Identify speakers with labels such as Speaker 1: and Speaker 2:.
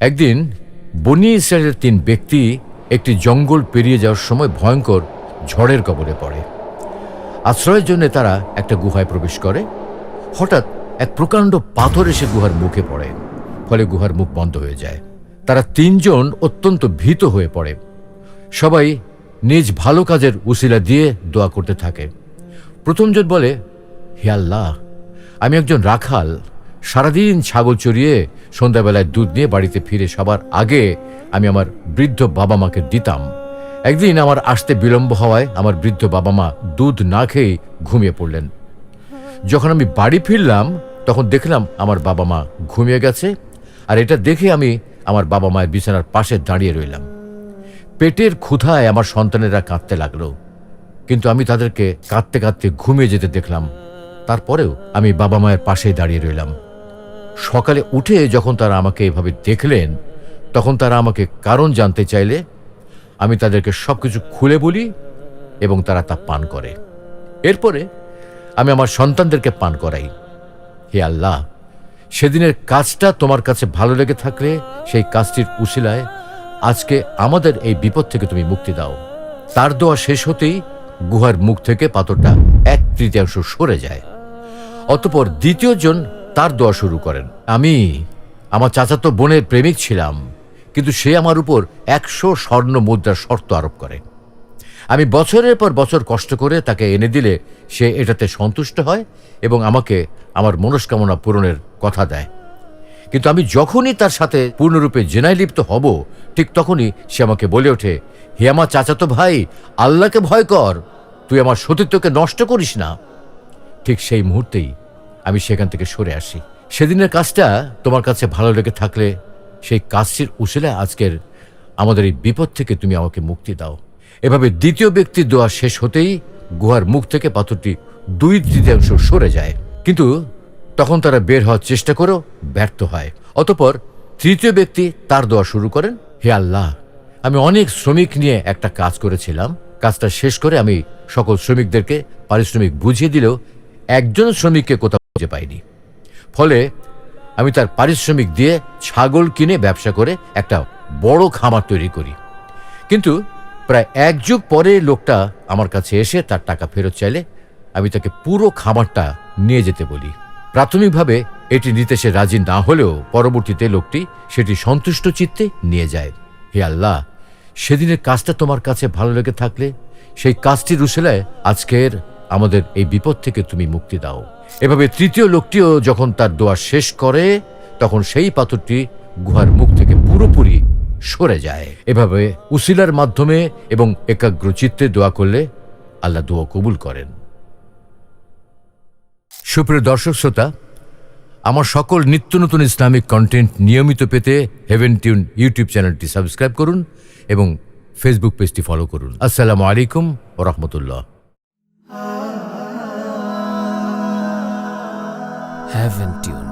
Speaker 1: একদিন বনি ইসরায়েলের তিন ব্যক্তি একটি জঙ্গল পেরিয়ে যাওয়ার সময় ভয়ঙ্কর ঝড়ের কবলে পড়ে। আশ্রয়ের জন্য তারা একটা গুহায় প্রবেশ করে। হঠাৎ এক প্রকাণ্ড পাথর এসে গুহার মুখে পড়ে, ফলে গুহার মুখ বন্ধ হয়ে যায়। তারা তিনজন অত্যন্ত ভীত হয়ে পড়ে। সবাই নিজ ভালো কাজের উসিলা দিয়ে দোয়া করতে থাকে। প্রথমজন বলে, হে আল্লাহ, আমি একজন রাখাল। সারাদিন ছাগল চড়িয়ে সন্ধ্যাবেলায় দুধ নিয়ে বাড়িতে ফিরে সবার আগে আমি আমার বৃদ্ধ বাবা মাকে দিতাম। একদিন আমার আসতে বিলম্ব হওয়ায় আমার বৃদ্ধ বাবা মা দুধ না খেয়েই ঘুমিয়ে পড়লেন। যখন আমি বাড়ি ফিরলাম, তখন দেখলাম আমার বাবা মা ঘুমিয়ে গেছে আর এটা দেখে আমি আমার বাবা মায়ের বিছানার পাশে দাঁড়িয়ে রইলাম। পেটের ক্ষুধায় আমার সন্তানেরা কাঁদতে লাগল। কিন্তু আমি তাদেরকে কাঁদতে কাঁদতে ঘুমিয়ে যেতে দেখলাম। তারপরেও আমি বাবা মায়ের পাশেই দাঁড়িয়ে রইলাম। সকালে উঠে যখন তারা আমাকে এভাবে দেখলেন, তখন তারা আমাকে কারণ জানতে চাইলে আমি তাদেরকে সবকিছু খুলে বলি এবং তারা তা পান করে। এরপরে আমি আমার সন্তানদেরকে পান করাই। হে আল্লাহ, সেদিনের কাজটা তোমার কাছে ভালো লেগে থাকলে সেই কাজটির উশিলায় আজকে আমাদের এই বিপদ থেকে তুমি মুক্তি দাও। তার দোয়া শেষ হতেই গুহার মুখ থেকে পাথরটা এক তৃতীয়াংশ সরে যায়। অতপর দ্বিতীয় জন তার দোয়া শুরু করেন। আমি আমার চাচাতো বোনের প্রেমিক ছিলাম, কিন্তু সে আমার উপর একশো স্বর্ণ মুদ্রার শর্ত আরোপ করে। আমি বছরের পর বছর কষ্ট করে তাকে এনে দিলে সে এটাতে সন্তুষ্ট হয় এবং আমাকে আমার মনস্কামনা পূরণের কথা দেয়। কিন্তু আমি যখনই তার সাথে পূর্ণরূপে জেনায় লিপ্ত হব, ঠিক তখনই সে আমাকে বলে ওঠে, হে আমার চাচাতো ভাই, আল্লাহকে ভয় কর, তুই আমার সতীত্বকে নষ্ট করিস না। ঠিক সেই মুহূর্তেই আমি সেখান থেকে সরে আসি। সেদিনের কাজটা তোমার কাছে ভালো লেগে থাকলে সেই কাজটির উশিলে আজকের আমাদের এই বিপদ থেকে তুমি আমাকে মুক্তি দাও। এভাবে দ্বিতীয় ব্যক্তির দোয়া শেষ হতেই গুহার মুখ থেকে পাথরটি দুই তৃতীয়াংশ সরে যায়। কিন্তু তখন তারা বের হওয়ার চেষ্টা করেও ব্যর্থ হয়। অতপর তৃতীয় ব্যক্তি তার দোয়া শুরু করেন, হে আল্লাহ, আমি অনেক শ্রমিক নিয়ে একটা কাজ করেছিলাম। কাজটা শেষ করে আমি সকল শ্রমিকদেরকে পারিশ্রমিক বুঝিয়ে দিলেও একজন শ্রমিককে কোথাও খুঁজে পাইনি। ফলে আমি তার পারিশ্রমিক দিয়ে ছাগল কিনে ব্যবসা করে একটা বড় খামার তৈরি করি। কিন্তু প্রায় এক যুগ পরে লোকটা আমার কাছে এসে তার টাকা ফেরত চাইলে আমি তাকে পুরো খামারটা নিয়ে যেতে বলি। প্রাথমিকভাবে এটি নিতে সে রাজি না হলেও পরবর্তীতে লোকটি সেটি সন্তুষ্ট চিত্তে নিয়ে যায়। হে আল্লাহ, সেদিনের কাজটা তোমার কাছে ভালো লেগে থাকলে সেই কাজটির উশিলায় আজকের আমাদের এই বিপদ থেকে তুমি মুক্তি দাও। এভাবে তৃতীয় লোকটিও যখন তার দোয়া শেষ করে, তখন সেই পাথরটি গুহার মুখ থেকে পুরোপুরি সরে যায়। এভাবে উসিলার মাধ্যমে এবং একাগ্র চিত্তে দোয়া করলে আল্লাহ দোয়া কবুল করেন। সুপ্রিয় দর্শক শ্রোতা, আমার সকল নিত্য নতুন ইসলামিক কন্টেন্ট নিয়মিত পেতে হেভেন টিউন ইউটিউব চ্যানেলটি সাবস্ক্রাইব করুন এবং ফেসবুক পেজটি ফলো করুন। আসসালামু আলাইকুম ও রহমতুল্লাহ।
Speaker 2: haven't you?